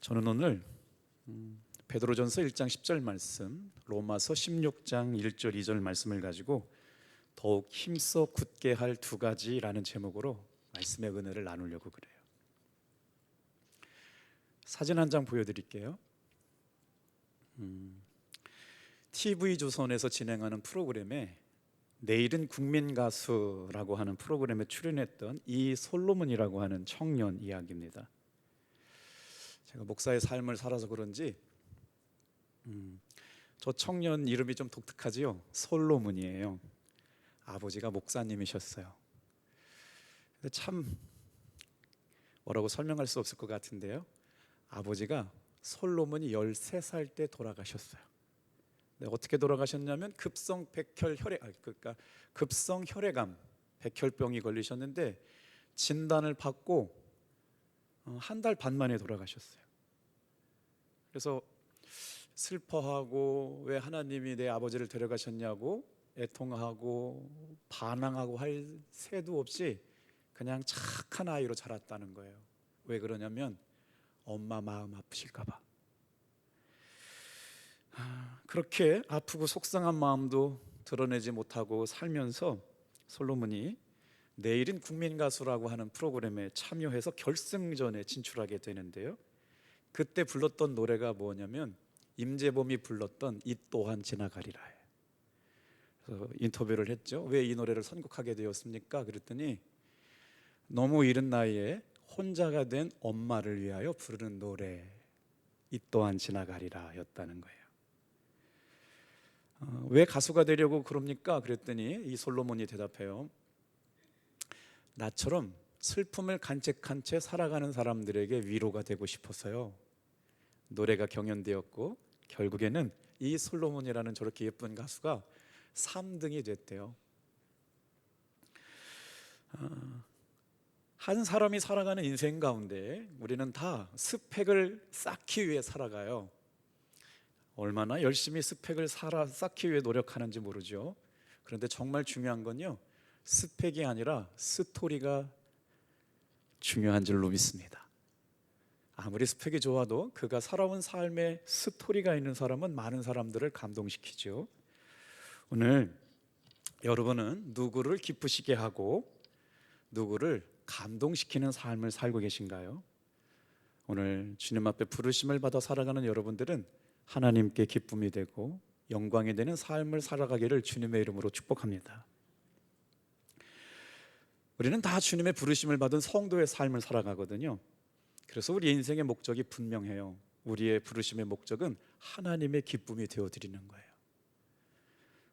저는 오늘 음, 베드로전서 1장 10절 말씀, 로마서 16장 1절 2절 말씀을 가지고 더욱 힘써 굳게 할 두 가지라는 제목으로 말씀의 은혜를 나누려고 그래요. 사진 한 장 보여드릴게요. 음, TV 조선에서 진행하는 프로그램에 내일은 국민 가수라고 하는 프로그램에 출연했던 이 솔로몬이라고 하는 청년 이야기입니다. 제가 목사의 삶을 살아서 그런지 음, 저 청년 이름이 좀 독특하지요. 솔로몬이에요. 아버지가 목사님이셨어요. 근데 참 뭐라고 설명할 수 없을 것 같은데요. 아버지가 솔로몬이 13살 때 돌아가셨어요. 네, 어떻게 돌아가셨냐면 급성 백혈 혈액 아, 그러니까 급성 혈액암 백혈병이 걸리셨는데 진단을 받고 어, 한 달 반 만에 돌아가셨어요. 그래서 슬퍼하고 왜 하나님이 내 아버지를 데려가셨냐고 애통하고 반항하고 할 새도 없이 그냥 착한 아이로 자랐다는 거예요. 왜 그러냐면 엄마 마음 아프실까 봐. 아, 그렇게 아프고 속상한 마음도 드러내지 못하고 살면서 솔로몬이 내일은 국민 가수라고 하는 프로그램에 참여해서 결승전에 진출하게 되는데요. 그때 불렀던 노래가 뭐냐면 임재범이 불렀던 이 또한 지나가리라. 그래서 인터뷰를 했죠. 왜 이 노래를 선곡하게 되었습니까? 그랬더니 너무 이른 나이에 혼자가 된 엄마를 위하여 부르는 노래 이 또한 지나가리라였다는 거예요. 어, 왜 가수가 되려고 그럽니까? 그랬더니 이 솔로몬이 대답해요. 나처럼 슬픔을 간직한 채 살아가는 사람들에게 위로가 되고 싶어서요. 노래가 경연되었고 결국에는 이 솔로몬이라는 저렇게 예쁜 가수가 3등이 됐대요. 어, 한 사람이 살아가는 인생 가운데 우리는 다 스펙을 쌓기 위해 살아가요. 얼마나 열심히 스펙을 쌓기 위해 노력하는지 모르죠. 그런데 정말 중요한 건요. 스펙이 아니라 스토리가 중요한 줄로 믿습니다. 아무리 스펙이 좋아도 그가 살아온 삶에 스토리가 있는 사람은 많은 사람들을 감동시키죠. 오늘 여러분은 누구를 기쁘시게 하고 누구를 감동시키는 삶을 살고 계신가요? 오늘 주님 앞에 부르심을 받아 살아가는 여러분들은 하나님께 기쁨이 되고 영광이 되는 삶을 살아가기를 주님의 이름으로 축복합니다. 우리는 다 주님의 부르심을 받은 성도의 삶을 살아가거든요. 그래서 우리 인생의 목적이 분명해요. 우리의 부르심의 목적은 하나님의 기쁨이 되어 드리는 거예요.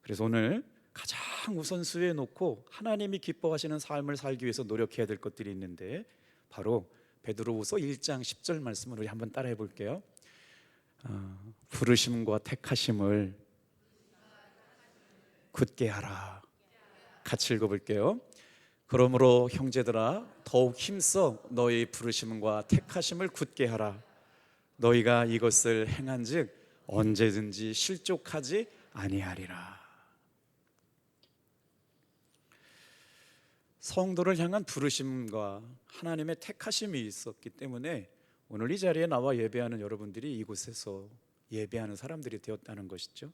그래서 오늘 가장 우선수에 놓고 하나님이 기뻐하시는 삶을 살기 위해서 노력해야 될 것들이 있는데 바로 베드로후서 1장 10절 말씀을 우리 한번 따라해 볼게요. 어, 부르심과 택하심을 굳게 하라. 같이 읽어볼게요. 그러므로 형제들아 더욱 힘써 너희 부르심과 택하심을 굳게 하라. 너희가 이것을 행한즉 언제든지 실족하지 아니하리라. 성도를 향한 부르심과 하나님의 택하심이 있었기 때문에 오늘 이 자리에 나와 예배하는 여러분들이 이곳에서 예배하는 사람들이 되었다는 것이죠.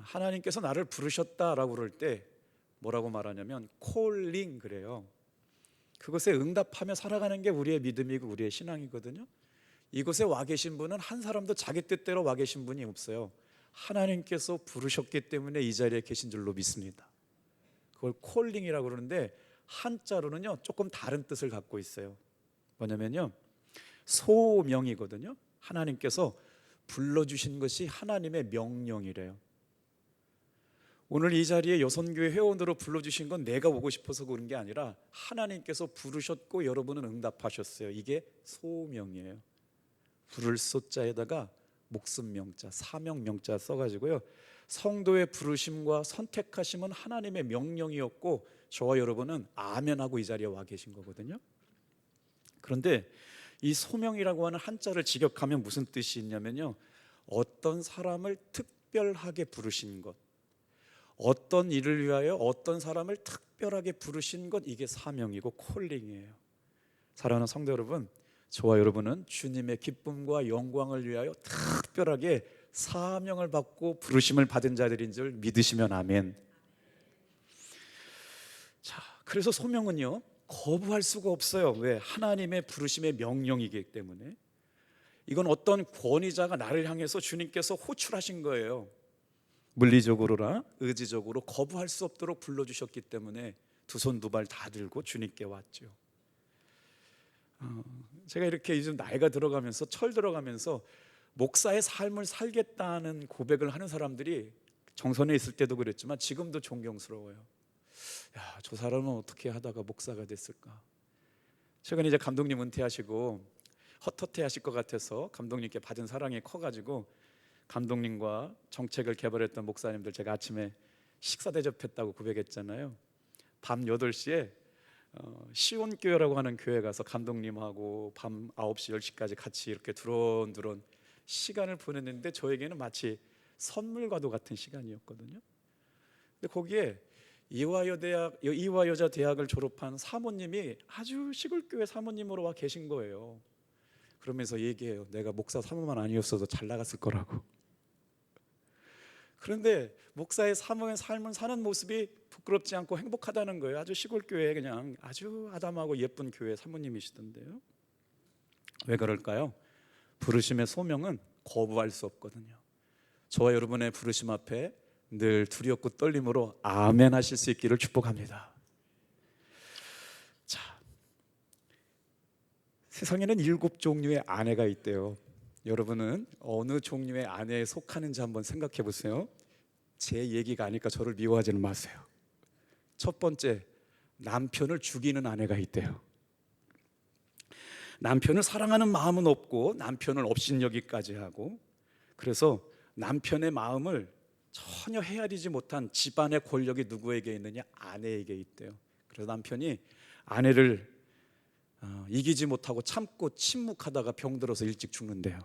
하나님께서 나를 부르셨다라고 그럴 때 뭐라고 말하냐면 콜링 그래요. 그것에 응답하며 살아가는 게 우리의 믿음이고 우리의 신앙이거든요. 이곳에 와 계신 분은 한 사람도 자기 뜻대로 와 계신 분이 없어요. 하나님께서 부르셨기 때문에 이 자리에 계신 줄로 믿습니다. 그걸 콜링이라고 그러는데 한자로는요 조금 다른 뜻을 갖고 있어요. 뭐냐면요 소명이거든요. 하나님께서 불러주신 것이 하나님의 명령이래요. 오늘 이 자리에 여선교회 회원으로 불러주신 건 내가 오고 싶어서 그런 게 아니라 하나님께서 부르셨고 여러분은 응답하셨어요. 이게 소명이에요. 부를 소자에다가 목숨 명자, 사명 명자 써가지고요. 성도의 부르심과 선택하심은 하나님의 명령이었고 저와 여러분은 아멘하고 이 자리에 와 계신 거거든요. 그런데 이 소명이라고 하는 한자를 직역하면 무슨 뜻이 있냐면요. 어떤 사람을 특별하게 부르신 것, 어떤 일을 위하여 어떤 사람을 특별하게 부르신 것 이게 사명이고 콜링이에요. 사랑하는 성도 여러분, 저와 여러분은 주님의 기쁨과 영광을 위하여 특별하게 사명을 받고 부르심을 받은 자들인 줄 믿으시면 아멘. 자, 그래서 소명은요 거부할 수가 없어요. 왜? 하나님의 부르심의 명령이기 때문에. 이건 어떤 권위자가 나를 향해서 주님께서 호출하신 거예요. 물리적으로나 의지적으로 거부할 수 없도록 불러주셨기 때문에 두 손 두 발 다 들고 주님께 왔죠. 어, 제가 이렇게 요즘 나이가 들어가면서 철 들어가면서 목사의 삶을 살겠다는 고백을 하는 사람들이 정선에 있을 때도 그랬지만 지금도 존경스러워요. 야, 저 사람은 어떻게 하다가 목사가 됐을까? 최근에 이제 감독님 은퇴하시고 헛헛해 하실 것 같아서 감독님께 받은 사랑이 커가지고 감독님과 정책을 개발했던 목사님들 제가 아침에 식사 대접했다고 고백했잖아요. 밤 8시에 어, 시온교회라고 하는 교회 가서 감독님하고 밤 9시 10시까지 같이 이렇게 두런두런 시간을 보냈는데 저에게는 마치 선물과도 같은 시간이었거든요. 근데 거기에 이화여 대학 이화여자 대학을 졸업한 사모님이 아주 시골 교회 사모님으로 와 계신 거예요. 그러면서 얘기해요. 내가 목사 사모만 아니었어도 잘 나갔을 거라고. 그런데 목사의 사모의 삶을 사는 모습이 부끄럽지 않고 행복하다는 거예요. 아주 시골 교회 그냥 아주 아담하고 예쁜 교회 사모님이시던데요. 왜 그럴까요? 부르심의 소명은 거부할 수 없거든요. 저와 여러분의 부르심 앞에 늘 두렵고 떨림으로 아멘 하실 수 있기를 축복합니다. 자, 세상에는 일곱 종류의 아내가 있대요. 여러분은 어느 종류의 아내에 속하는지 한번 생각해 보세요. 제 얘기가 아니까 저를 미워하지는 마세요. 첫 번째, 남편을 죽이는 아내가 있대요. 남편을 사랑하는 마음은 없고 남편을 업신여기까지 하고 그래서 남편의 마음을 전혀 헤아리지 못한 집안의 권력이 누구에게 있느냐 아내에게 있대요. 그래서 남편이 아내를 어, 이기지 못하고 참고 침묵하다가 병들어서 일찍 죽는데요.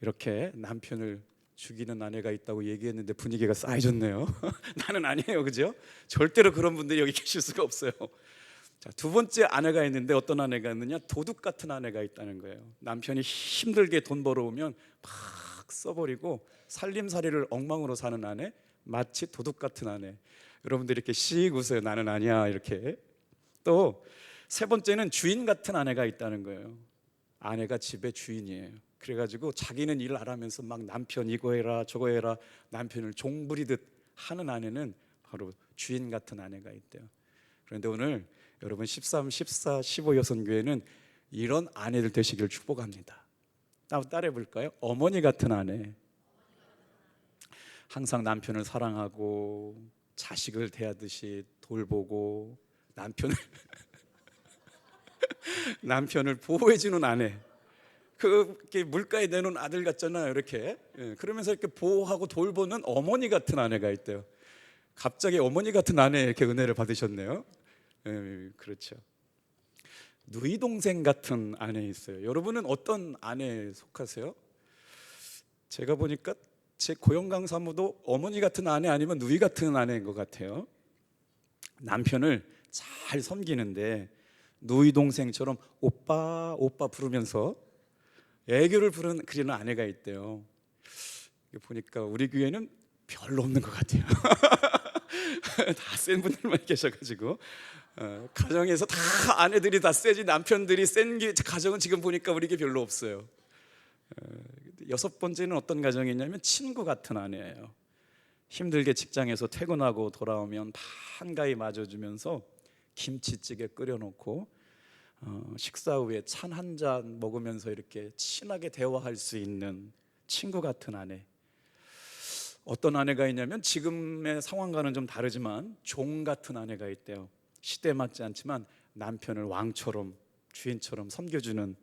이렇게 남편을 죽이는 아내가 있다고 얘기했는데 분위기가 싸해졌네요. 나는 아니에요, 그죠? 절대로 그런 분들이 여기 계실 수가 없어요. 자, 두 번째 아내가 있는데 어떤 아내가 있느냐? 도둑 같은 아내가 있다는 거예요. 남편이 힘들게 돈 벌어오면 막 써버리고 살림살이를 엉망으로 사는 아내, 마치 도둑 같은 아내. 여러분들 이렇게 씩 웃어요. 나는 아니야 이렇게. 또 세 번째는 주인 같은 아내가 있다는 거예요. 아내가 집의 주인이에요. 그래가지고 자기는 일안 하면서 막 남편 이거 해라 저거 해라 남편을 종부리듯 하는 아내는 바로 주인 같은 아내가 있대요. 그런데 오늘 여러분 13, 14, 15 여성교회는 이런 아내들 되시길 축복합니다. 한번 따라해 볼까요? 어머니 같은 아내. 항상 남편을 사랑하고 자식을 대하듯이 돌보고 남편을 남편을 보호해 주는 아내. 그렇게 물가에 내놓은 아들 같잖아요. 이렇게 예, 그러면서 이렇게 보호하고 돌보는 어머니 같은 아내가 있대요. 갑자기 어머니 같은 아내 이렇게 은혜를 받으셨네요. 예, 그렇죠. 누이 동생 같은 아내 있어요. 여러분은 어떤 아내에 속하세요? 제가 보니까 제 고영강 사무도 어머니 같은 아내 아니면 누이 같은 아내인 것 같아요. 남편을 잘 섬기는데 누이 동생처럼 오빠 오빠 부르면서 애교를 부르는 그리는 아내가 있대요. 보니까 우리 교회는 별로 없는 것 같아요. 다 센 분들만 계셔가지고 어, 가정에서 다 아내들이 다 세지 남편들이 센 게 가정은 지금 보니까 우리 게 별로 없어요. 어, 여섯 번째는 어떤 가정이냐면 친구 같은 아내예요. 힘들게 직장에서 퇴근하고 돌아오면 한가히 맞아주면서 김치찌개 끓여놓고 어, 식사 후에 찬 한 잔 먹으면서 이렇게 친하게 대화할 수 있는 친구 같은 아내. 어떤 아내가 있냐면 지금의 상황과는 좀 다르지만 종 같은 아내가 있대요. 시대에 맞지 않지만 남편을 왕처럼 주인처럼 섬겨주는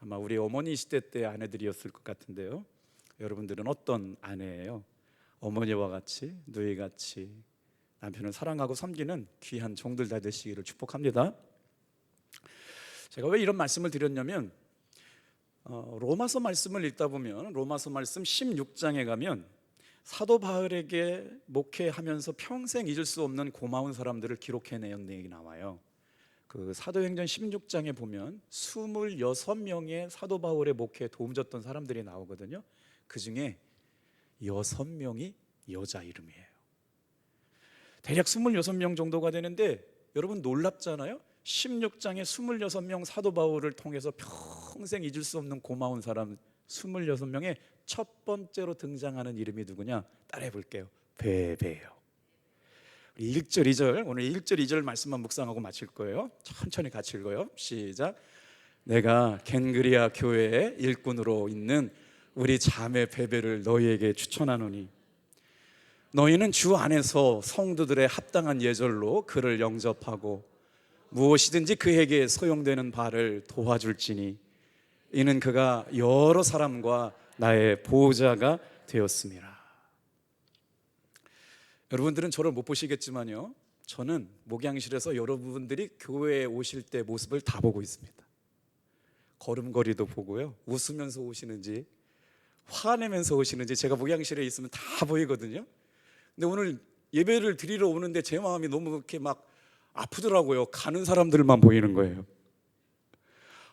아마 우리 어머니 시대 때 아내들이었을 것 같은데요. 여러분들은 어떤 아내예요? 어머니와 같이 누이 같이 남편을 사랑하고 섬기는 귀한 종들 다 되시기를 축복합니다. 제가 왜 이런 말씀을 드렸냐면 어, 로마서 말씀을 읽다 보면 로마서 말씀 16장에 가면 사도 바울에게 목회하면서 평생 잊을 수 없는 고마운 사람들을 기록해내는 내용이 나와요. 그 사도행전 16장에 보면 26명의 사도 바울의 목회에 도움 줬던 사람들이 나오거든요. 그 중에 6명이 여자 이름이에요. 대략 26명 정도가 되는데 여러분 놀랍잖아요. 16장에 26명 사도 바울을 통해서 평생 잊을 수 없는 고마운 사람 26명의 첫 번째로 등장하는 이름이 누구냐? 따라해 볼게요. 베베예요. 1절 2절 오늘 1절 2절 말씀만 묵상하고 마칠 거예요. 천천히 같이 읽어요. 시작. 내가 겐그리아 교회의 일꾼으로 있는 우리 자매 베베를 너희에게 추천하노니 너희는 주 안에서 성도들의 합당한 예절로 그를 영접하고 무엇이든지 그에게 소용되는 바를 도와줄지니 이는 그가 여러 사람과 나의 보호자가 되었습니다. 여러분들은 저를 못 보시겠지만요. 저는 목양실에서 여러분들이 교회에 오실 때 모습을 다 보고 있습니다. 걸음걸이도 보고요. 웃으면서 오시는지 화내면서 오시는지 제가 목양실에 있으면 다 보이거든요. 근데 오늘 예배를 드리러 오는데 제 마음이 너무 이렇게 막 아프더라고요. 가는 사람들만 보이는 거예요.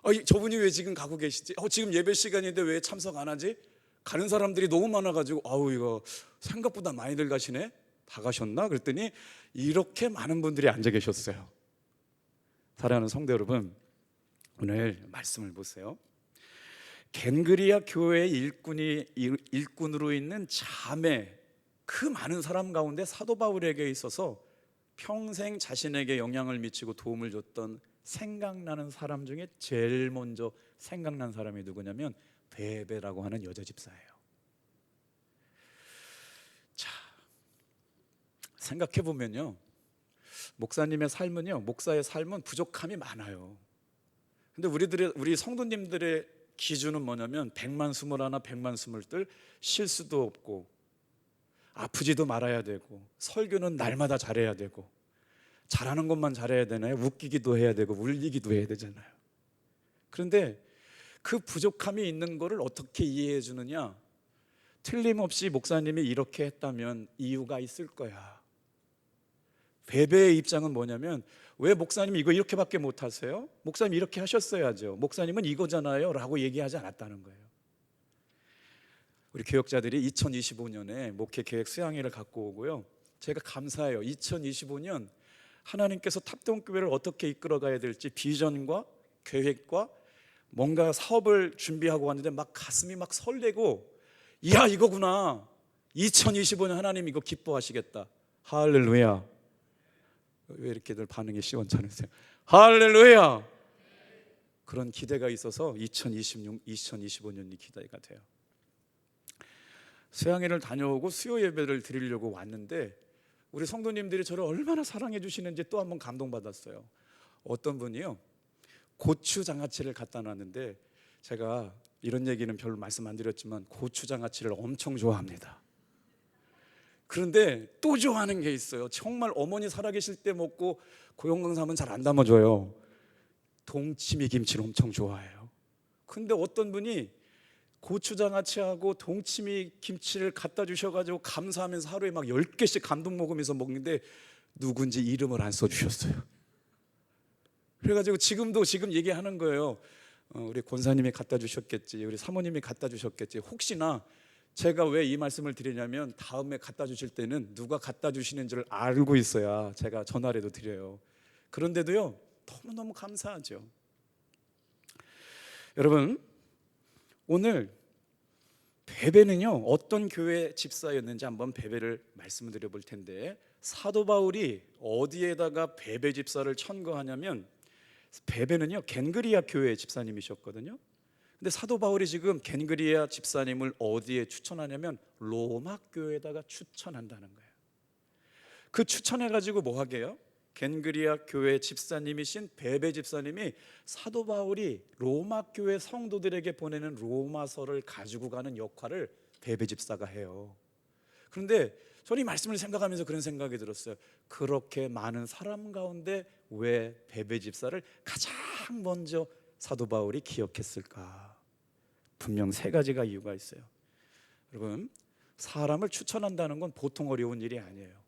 어, 저분이 왜 지금 가고 계시지? 어, 지금 예배 시간인데 왜 참석 안 하지? 가는 사람들이 너무 많아가지고 아우 이거 생각보다 많이들 가시네. 다 가셨나? 그랬더니 이렇게 많은 분들이 앉아 계셨어요. 사랑하는 성도 여러분, 오늘 말씀을 보세요. 겐그리아 교회 일꾼이 일꾼으로 있는 자매 그 많은 사람 가운데 사도 바울에게 있어서 평생 자신에게 영향을 미치고 도움을 줬던 생각나는 사람 중에 제일 먼저 생각난 사람이 누구냐면 베베라고 하는 여자 집사예요. 자, 생각해 보면요. 목사님의 삶은요. 목사의 삶은 부족함이 많아요. 근데 우리들의 우리 성도님들의 기준은 뭐냐면 백만 스물 하나 백만 스물둘 실수도 없고 아프지도 말아야 되고 설교는 날마다 잘해야 되고 잘하는 것만 잘해야 되나요? 웃기기도 해야 되고 울리기도 해야 되잖아요. 그런데 그 부족함이 있는 것을 어떻게 이해해 주느냐? 틀림없이 목사님이 이렇게 했다면 이유가 있을 거야. 베베의 입장은 뭐냐면 왜 목사님 이거 이렇게밖에 못 하세요? 목사님 이렇게 하셨어야죠. 목사님은 이거잖아요라고 얘기하지 않았다는 거예요. 우리 교역자들이 2025년에 목회 계획 수양회를 갖고 오고요. 제가 감사해요. 2025년 하나님께서 탑동교회를 어떻게 이끌어가야 될지 비전과 계획과 뭔가 사업을 준비하고 왔는데 막 가슴이 막 설레고 야 이거구나. 2025년 하나님 이거 기뻐하시겠다. 할렐루야. 왜 이렇게들 반응이 시원찮으세요? 할렐루야! 그런 기대가 있어서 2026, 2025년이 기대가 돼요 수양회를 다녀오고 수요 예배를 드리려고 왔는데 우리 성도님들이 저를 얼마나 사랑해 주시는지 또 한 번 감동받았어요. 어떤 분이요. 고추 장아찌를 갖다 놨는데 제가 이런 얘기는 별로 말씀 안 드렸지만 고추 장아찌를 엄청 좋아합니다. 그런데 또 좋아하는 게 있어요. 정말 어머니 살아계실 때 먹고 고용강삼은 잘안 담아줘요. 동치미 김치를 엄청 좋아해요. 근데 어떤 분이 고추장아찌하고 동치미 김치를 갖다 주셔가지고 감사하면서 하루에 막 10개씩 감동 먹으면서 먹는데 누군지 이름을 안 써주셨어요. 그래가지고 지금도 지금 얘기하는 거예요. 어, 우리 권사님이 갖다 주셨겠지, 우리 사모님이 갖다 주셨겠지. 혹시나 제가 왜 이 말씀을 드리냐면 다음에 갖다 주실 때는 누가 갖다 주시는 줄 알고 있어야 제가 전화라도 드려요. 그런데도요, 너무너무 감사하죠. 여러분, 오늘 베베는요 어떤 교회 집사였는지 한번 베베를 말씀드려 볼 텐데 사도 바울이 어디에다가 베베 집사를 천거하냐면 베베는요 겐그리아 교회 집사님이셨거든요. 근데 사도 바울이 지금 겐그리아 집사님을 어디에 추천하냐면 로마 교회에다가 추천한다는 거예요. 그 추천해 가지고 뭐 하게요? 겐그리아 교회 집사님이신 베베 집사님이 사도 바울이 로마 교회 성도들에게 보내는 로마서를 가지고 가는 역할을 베베 집사가 해요. 그런데 저는 이 말씀을 생각하면서 그런 생각이 들었어요. 그렇게 많은 사람 가운데 왜 베베 집사를 가장 먼저 사도 바울이 기억했을까? 분명 세 가지가 이유가 있어요. 여러분, 사람을 추천한다는 건 보통 어려운 일이 아니에요.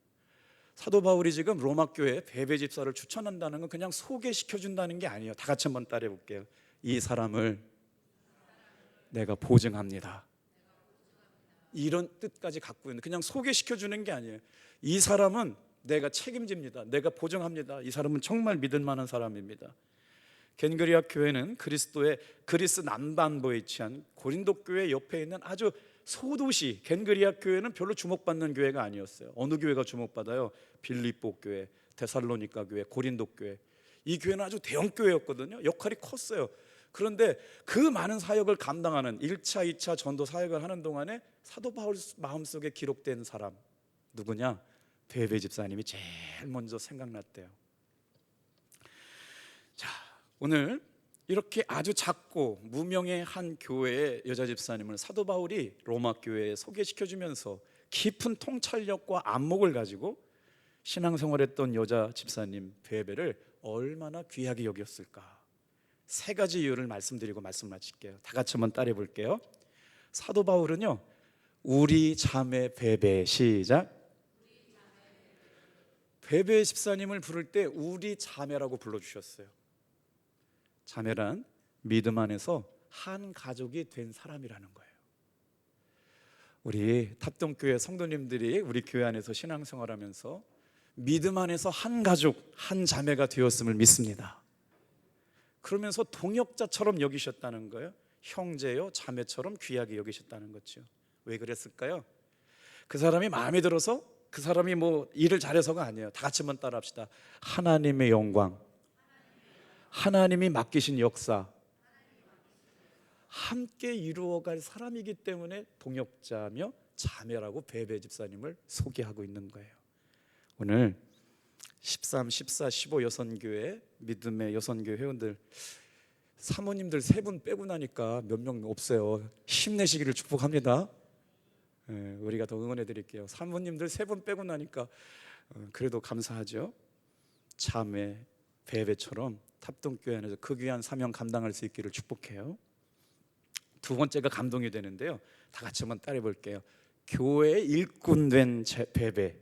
사도 바울이 지금 로마 교회 베베 집사를 추천한다는 건 그냥 소개시켜 준다는 게 아니에요. 다 같이 한번 따라해 볼게요. 이 사람을 내가 보증합니다. 이런 뜻까지 갖고 있는 그냥 소개시켜 주는 게 아니에요. 이 사람은 내가 책임집니다. 내가 보증합니다. 이 사람은 정말 믿을 만한 사람입니다. 겐그리아 교회는 그리스도의 그리스 남반부에 위치한 고린도 교회 옆에 있는 아주 소도시 겐그리아 교회는 별로 주목받는 교회가 아니었어요. 어느 교회가 주목받아요? 빌립보 교회, 데살로니가 교회, 고린도 교회. 이 교회는 아주 대형 교회였거든요. 역할이 컸어요. 그런데 그 많은 사역을 감당하는 1차, 2차 전도 사역을 하는 동안에 사도 바울 마음속에 기록된 사람 누구냐? 베베 집사님이 제일 먼저 생각났대요. 자, 오늘 이렇게 아주 작고 무명의 한 교회의 여자 집사님을 사도 바울이 로마 교회에 소개시켜 주면서 깊은 통찰력과 안목을 가지고 신앙생활했던 여자 집사님 베베를 얼마나 귀하게 여겼을까? 세 가지 이유를 말씀드리고 말씀 마칠게요. 다 같이 한번 따라해 볼게요. 사도 바울은요. 우리 자매 베베 시작. 베베 집사님을 부를 때 우리 자매라고 불러 주셨어요. 자매란 믿음 안에서 한 가족이 된 사람이라는 거예요. 우리 탑동교회 성도님들이 우리 교회 안에서 신앙생활하면서 믿음 안에서 한 가족, 한 자매가 되었음을 믿습니다. 그러면서 동역자처럼 여기셨다는 거예요. 형제요, 자매처럼 귀하게 여기셨다는 거죠. 왜 그랬을까요? 그 사람이 마음에 들어서 그 사람이 뭐 일을 잘해서가 아니에요. 다 같이 한번 따라합시다. 하나님의 영광, 하나님이 맡기신 역사, 함께 이루어갈 사람이기 때문에 동역자며 자매라고 베베 집사님을 소개하고 있는 거예요. 오늘 13, 14, 15 여선교회 믿음의 여선교회 회원들 사모님들 세 분 빼고 나니까 몇 명 없어요. 힘내시기를 축복합니다. 예, 우리가 더 응원해 드릴게요. 사모님들 세 분 빼고 나니까 어, 그래도 감사하죠. 자매 베베처럼 탑동교회 안에서 그 귀한 사명 감당할 수 있기를 축복해요. 두 번째가 감동이 되는데요. 다 같이 한번 따라해 볼게요. 교회 일꾼된 제- 베베.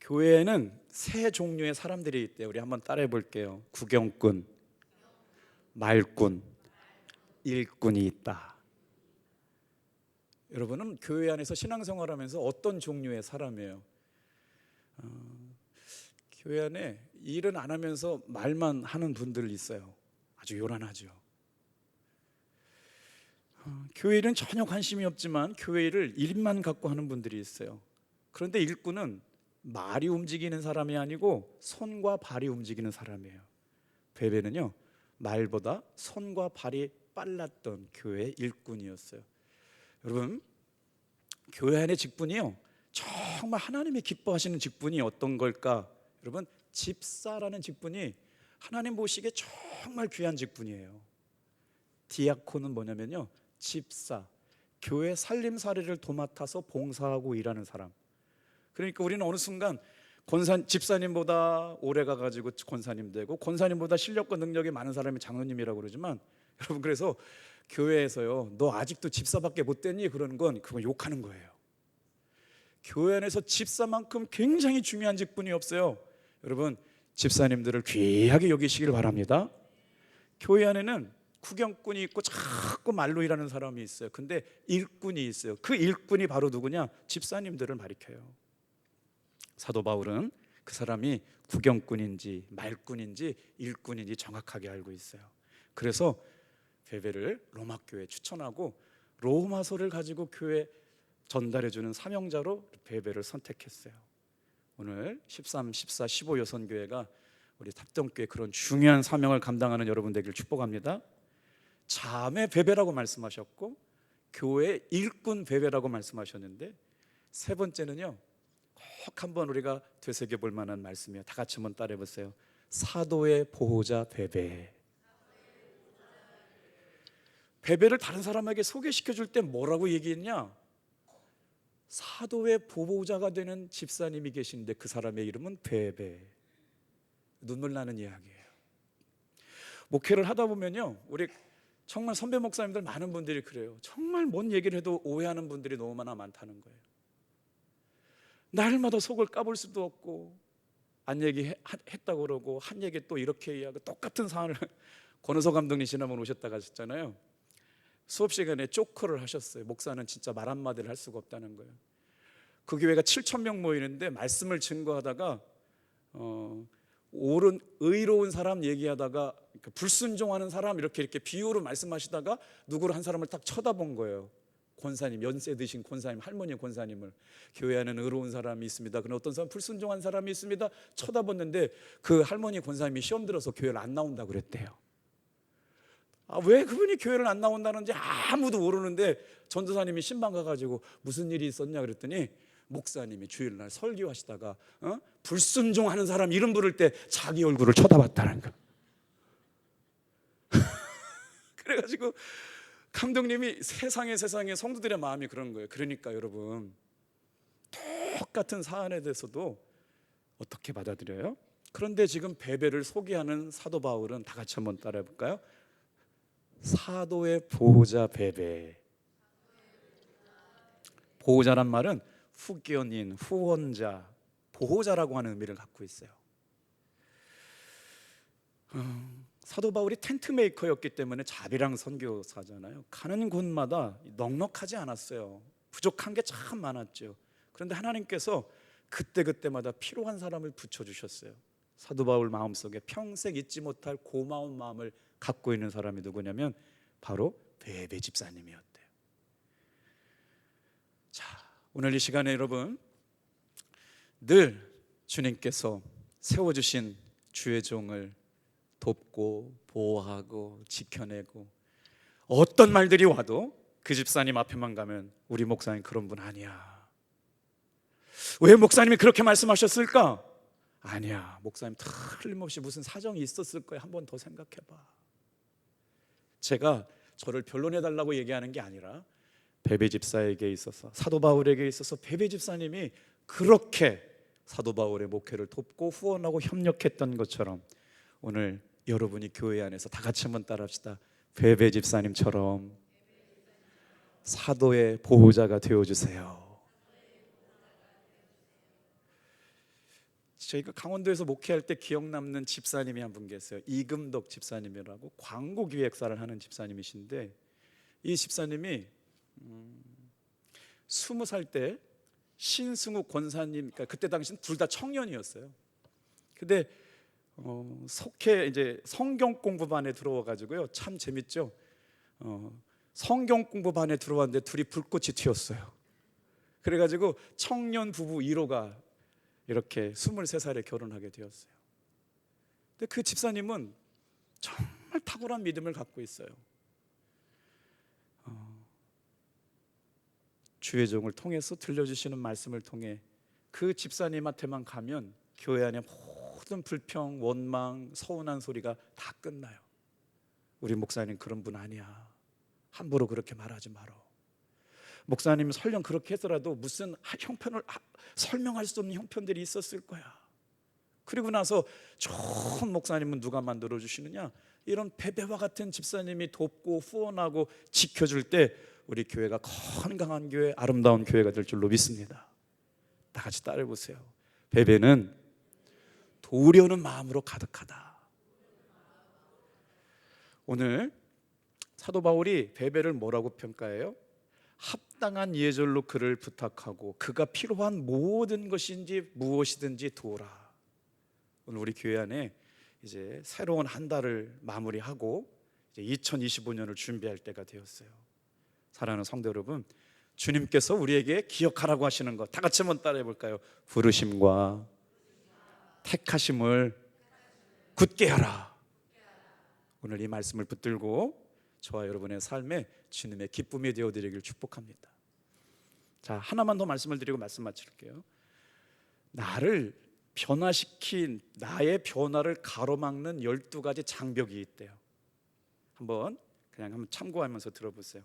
교회에는 세 종류의 사람들이 있대요. 우리 한번 따라해 볼게요. 구경꾼, 말꾼, 일꾼이 있다. 여러분은 교회 안에서 신앙생활하면서 어떤 종류의 사람이에요? 어, 교회 안에 일은 안 하면서 말만 하는 분들 있어요. 아주 요란하죠. 어, 교회 일은 전혀 관심이 없지만 교회 일을 일만 갖고 하는 분들이 있어요. 그런데 일꾼은 말이 움직이는 사람이 아니고 손과 발이 움직이는 사람이에요. 베베는요 말보다 손과 발이 빨랐던 교회 일꾼이었어요. 여러분 교회 안의 직분이요 정말 하나님이 기뻐하시는 직분이 어떤 걸까? 여러분 집사라는 직분이 하나님 보시기에 정말 귀한 직분이에요. 디아콘은 뭐냐면요 집사 교회 살림살이를 도맡아서 봉사하고 일하는 사람. 그러니까 우리는 어느 순간 권사 집사님보다 오래 가가지고 권사님 되고 권사님보다 실력과 능력이 많은 사람이 장로님이라고 그러지만 여러분 그래서 교회에서요 너 아직도 집사밖에 못 됐니 그러는 건 그건 욕하는 거예요. 교회 안에서 집사만큼 굉장히 중요한 직분이 없어요. 여러분 집사님들을 귀하게 여기시길 바랍니다. 교회 안에는 구경꾼이 있고 자꾸 말로 일하는 사람이 있어요. 근데 일꾼이 있어요. 그 일꾼이 바로 누구냐? 집사님들을 가리켜요. 사도 바울은 그 사람이 구경꾼인지 말꾼인지 일꾼인지 정확하게 알고 있어요. 그래서 베베를 로마 교회에 추천하고 로마서를 가지고 교회 전달해 주는 사명자로 베베를 선택했어요. 오늘 13, 14, 15 여선 교회가 우리 탑동교회 그런 중요한 사명을 감당하는 여러분 되길 축복합니다. 자매 베베라고 말씀하셨고 교회 일꾼 베베라고 말씀하셨는데 세 번째는요. 꼭 한번 우리가 되새겨 볼 만한 말씀이에요. 다 같이 한번 따라해 보세요. 사도의 보호자 베베. 베베를 다른 사람에게 소개시켜 줄 때 뭐라고 얘기했냐? 사도의 보호자가 되는 집사님이 계신데 그 사람의 이름은 베베. 눈물 나는 이야기예요. 목회를 하다 보면요. 우리 정말 선배 목사님들 많은 분들이 그래요. 정말 뭔 얘기를 해도 오해하는 분들이 너무 많아 많다는 거예요. 날마다 속을 까볼 수도 없고 안 얘기했다고 그러고 한 얘기 또 이렇게 이야기하고 똑같은 사안을 권호서 감독님 지난번 오셨다가 하셨잖아요. 수업 시간에 쪼크를 하셨어요. 목사는 진짜 말 한마디를 할 수가 없다는 거예요. 그 교회가 7천 명 모이는데 말씀을 증거하다가 어, 옳은 의로운 사람 얘기하다가 그 불순종하는 사람 이렇게 이렇게 비유로 말씀하시다가 누구를 한 사람을 딱 쳐다본 거예요. 권사님 연세 드신 권사님 할머니 권사님을 교회 안에는 의로운 사람이 있습니다. 그런 어떤 사람 불순종한 사람이 있습니다. 쳐다봤는데 그 할머니 권사님이 시험 들어서 교회를 안 나온다 그랬대요. 아, 왜 그분이 교회를 안 나온다는지 아무도 모르는데 전도사님이 신방 가가지고 무슨 일이 있었냐 그랬더니 목사님이 주일날 설교하시다가 어? 불순종하는 사람 이름 부를 때 자기 얼굴을 쳐다봤다는 거. 그래가지고 감독님이 세상에 세상에 성도들의 마음이 그런 거예요. 그러니까 여러분 똑같은 사안에 대해서도 어떻게 받아들여요? 그런데 지금 베베를 소개하는 사도 바울은 다 같이 한번 따라해 볼까요? 사도의 보호자 베베. 보호자란 말은 후견인, 후원자, 보호자라고 하는 의미를 갖고 있어요. 음, 사도 바울이 텐트 메이커였기 때문에 자비랑 선교사잖아요. 가는 곳마다 넉넉하지 않았어요. 부족한 게 참 많았죠. 그런데 하나님께서 그때 그때마다 필요한 사람을 붙여 주셨어요. 사도 바울 마음속에 평생 잊지 못할 고마운 마음을 갖고 있는 사람이 누구냐면 바로 베베 집사님이었대요. 자, 오늘 이 시간에 여러분 늘 주님께서 세워 주신 주의 종을 돕고 보호하고 지켜내고 어떤 말들이 와도 그 집사님 앞에만 가면 우리 목사님 그런 분 아니야. 왜 목사님이 그렇게 말씀하셨을까? 아니야. 목사님 틀림없이 무슨 사정이 있었을 거야. 한 번 더 생각해 봐. 제가 저를 변론해 달라고 얘기하는 게 아니라 베베 집사에게 있어서 사도 바울에게 있어서 베베 집사님이 그렇게 사도 바울의 목회를 돕고 후원하고 협력했던 것처럼 오늘 여러분이 교회 안에서 다 같이 한번 따라합시다. 베베 집사님처럼 사도의 보호자가 되어 주세요. 저희가 강원도에서 목회할 때 기억 남는 집사님이 한 분 계세요. 이금덕 집사님이라고 광고 기획사를 하는 집사님이신데 이 집사님이 음, 스무 살 때 신승욱 권사님, 그러니까 그때 당시 둘 다 청년이었어요. 근데 어, 속해 이제 성경 공부반에 들어와 가지고요. 참 재밌죠. 어, 성경 공부반에 들어왔는데 둘이 불꽃이 튀었어요. 그래가지고 청년 부부 1호가 이렇게 23살에 결혼하게 되었어요. 근데 그 집사님은 정말 탁월한 믿음을 갖고 있어요. 어, 주의 종을 통해서 들려주시는 말씀을 통해 그 집사님한테만 가면 교회 안에 모든 불평, 원망, 서운한 소리가 다 끝나요. 우리 목사님 그런 분 아니야. 함부로 그렇게 말하지 마라. 목사님 설령 그렇게 했더라도 무슨 형편을 설명할 수 없는 형편들이 있었을 거야. 그리고 나서 좋은 목사님은 누가 만들어 주시느냐? 이런 베베와 같은 집사님이 돕고 후원하고 지켜줄 때 우리 교회가 건강한 교회, 아름다운 교회가 될 줄로 믿습니다. 다 같이 따라해 보세요. 베베는 도우려는 마음으로 가득하다. 오늘 사도 바울이 베베를 뭐라고 평가해요? 합당한 예절로 그를 부탁하고 그가 필요한 모든 것인지 무엇이든지 도우라. 오늘 우리 교회 안에 이제 새로운 한 달을 마무리하고 이제 2025년을 준비할 때가 되었어요. 사랑하는 성도 여러분, 주님께서 우리에게 기억하라고 하시는 것 다 같이 한번 따라해 볼까요? 부르심과 택하심을 굳게 하라. 오늘 이 말씀을 붙들고 저와 여러분의 삶에 주님의 기쁨이 되어 드리길 축복합니다. 자, 하나만 더 말씀을 드리고 말씀 마칠게요. 나를 변화시킨 나의 변화를 가로막는 12가지 장벽이 있대요. 한번 그냥 한번 참고하면서 들어보세요.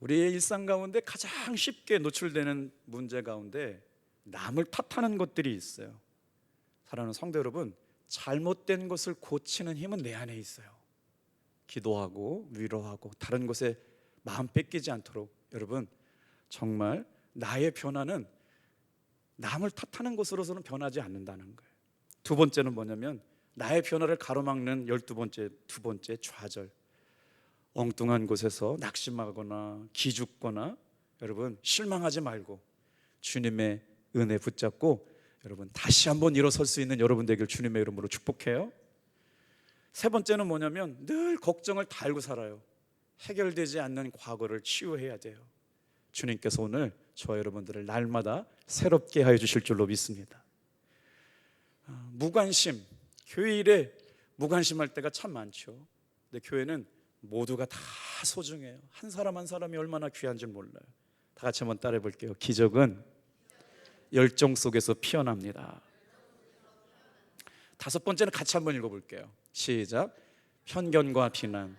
우리의 일상 가운데 가장 쉽게 노출되는 문제 가운데 남을 탓하는 것들이 있어요. 사랑하는 성도 여러분, 잘못된 것을 고치는 힘은 내 안에 있어요. 기도하고 위로하고 다른 곳에 마음 뺏기지 않도록 여러분 정말 나의 변화는 남을 탓하는 것으로서는 변하지 않는다는 거예요. 두 번째는 뭐냐면 나의 변화를 가로막는 열두 번째 두 번째 좌절. 엉뚱한 곳에서 낙심하거나 기죽거나 여러분 실망하지 말고 주님의 은혜 붙잡고 여러분 다시 한번 일어설 수 있는 여러분 되길 주님의 이름으로 축복해요. 세 번째는 뭐냐면 늘 걱정을 달고 살아요. 해결되지 않는 과거를 치유해야 돼요. 주님께서 오늘 저와 여러분들을 날마다 새롭게 하여 주실 줄로 믿습니다. 아, 무관심, 교회 일에 무관심할 때가 참 많죠. 근데 교회는 모두가 다 소중해요. 한 사람 한 사람이 얼마나 귀한 줄 몰라요. 다 같이 한번 따라해 볼게요. 기적은 열정 속에서 피어납니다. 다섯 번째는 같이 한번 읽어 볼게요. 시작. 편견과 비난.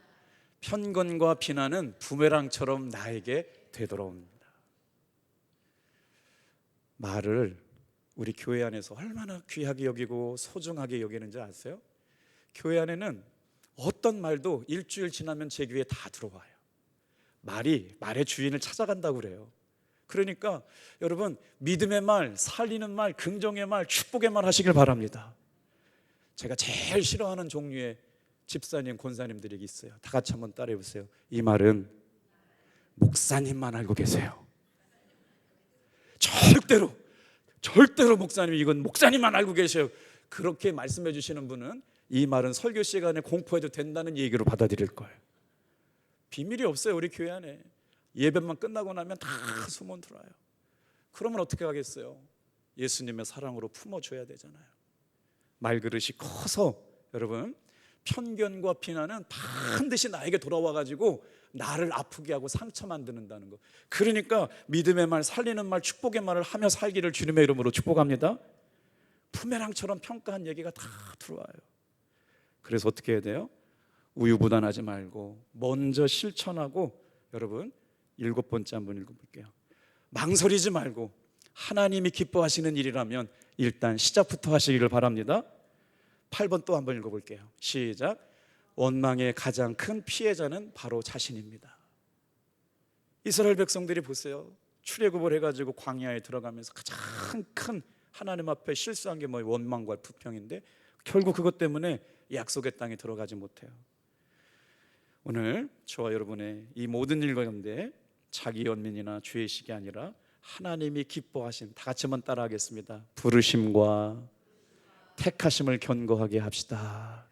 편견과 비난은 부메랑처럼 나에게 되돌아옵니다. 말을 우리 교회 안에서 얼마나 귀하게 여기고 소중하게 여기는지 아세요? 교회 안에는 어떤 말도 일주일 지나면 제 귀에 다 들어와요. 말이 말의 주인을 찾아간다고 그래요. 그러니까 여러분 믿음의 말, 살리는 말, 긍정의 말, 축복의 말 하시길 바랍니다. 제가 제일 싫어하는 종류의 집사님, 권사님들이 있어요. 다 같이 한번 따라해 보세요. 이 말은 목사님만 알고 계세요. 절대로 절대로 목사님 이건 목사님만 알고 계셔요. 그렇게 말씀해 주시는 분은 이 말은 설교 시간에 공포해도 된다는 얘기로 받아들일 거예요. 비밀이 없어요 우리 교회 안에 예배만 끝나고 나면 다 소문 들어요. 그러면 어떻게 하겠어요? 예수님의 사랑으로 품어줘야 되잖아요. 말그릇이 커서 여러분 편견과 비난은 반드시 나에게 돌아와 가지고 나를 아프게 하고 상처 만드는다는 거. 그러니까 믿음의 말, 살리는 말, 축복의 말을 하며 살기를 주님의 이름으로 축복합니다. 부메랑처럼 평가한 얘기가 다 들어와요. 그래서 어떻게 해야 돼요? 우유부단하지 말고 먼저 실천하고 여러분 일곱 번째 한번 읽어볼게요. 망설이지 말고 하나님이 기뻐하시는 일이라면 일단 시작부터 하시기를 바랍니다. 8번 또 한번 읽어볼게요. 시작. 원망의 가장 큰 피해자는 바로 자신입니다. 이스라엘 백성들이 보세요. 출애굽을 해가지고 광야에 들어가면서 가장 큰 하나님 앞에 실수한 게 뭐 원망과 부평인데 결국 그것 때문에 약속의 땅에 들어가지 못해요. 오늘 저와 여러분의 이 모든 일 가운데 자기 연민이나 죄의식이 아니라 하나님이 기뻐하신 다 같이 한번 따라하겠습니다. 부르심과 택하심을 견고하게 합시다.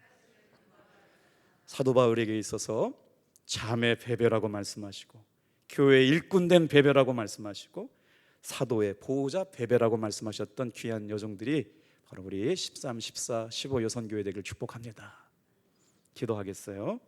사도 바울에게 있어서 자매 배배라고 말씀하시고 교회 일꾼된 배배라고 말씀하시고 사도의 보호자 배배라고 말씀하셨던 귀한 여성들이 바로 우리 13, 14, 15 여선 교회 되길 축복합니다. 기도하겠어요.